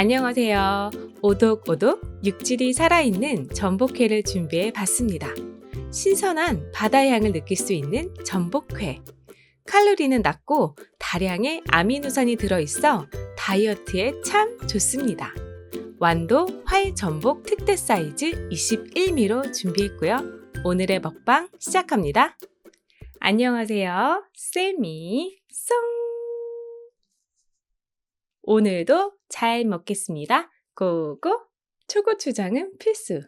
안녕하세요. 오독오독 육질이 살아있는 전복회를 준비해 봤습니다. 신선한 바다의 향을 느낄 수 있는 전복회. 칼로리는 낮고 다량의 아미노산이 들어있어 다이어트에 참 좋습니다. 완도 활 전복 특대 사이즈 21미로 준비했고요. 오늘의 먹방 시작합니다. 안녕하세요. 쌤이 송! 오늘도 잘 먹겠습니다. 고고! 초고추장은 필수.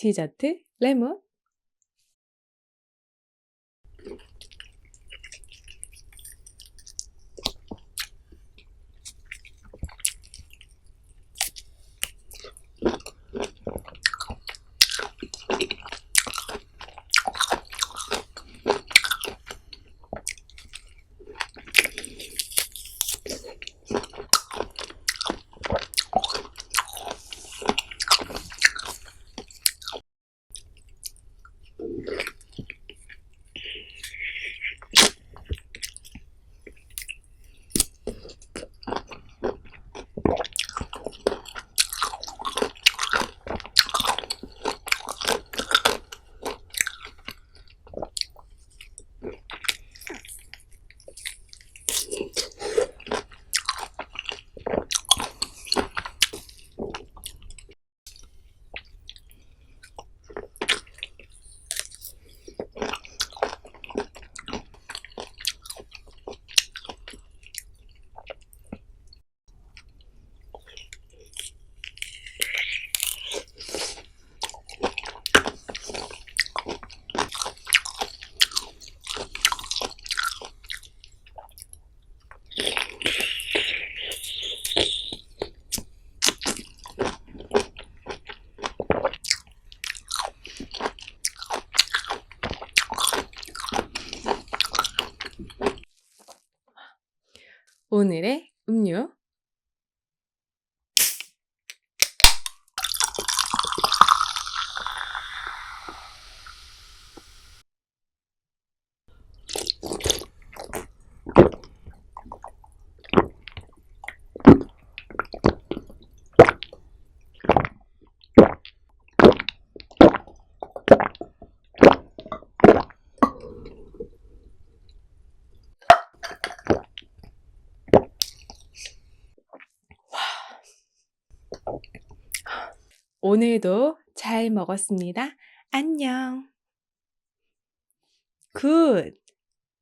디저트 레몬. 오늘도 잘 먹었습니다. 안녕. 굿.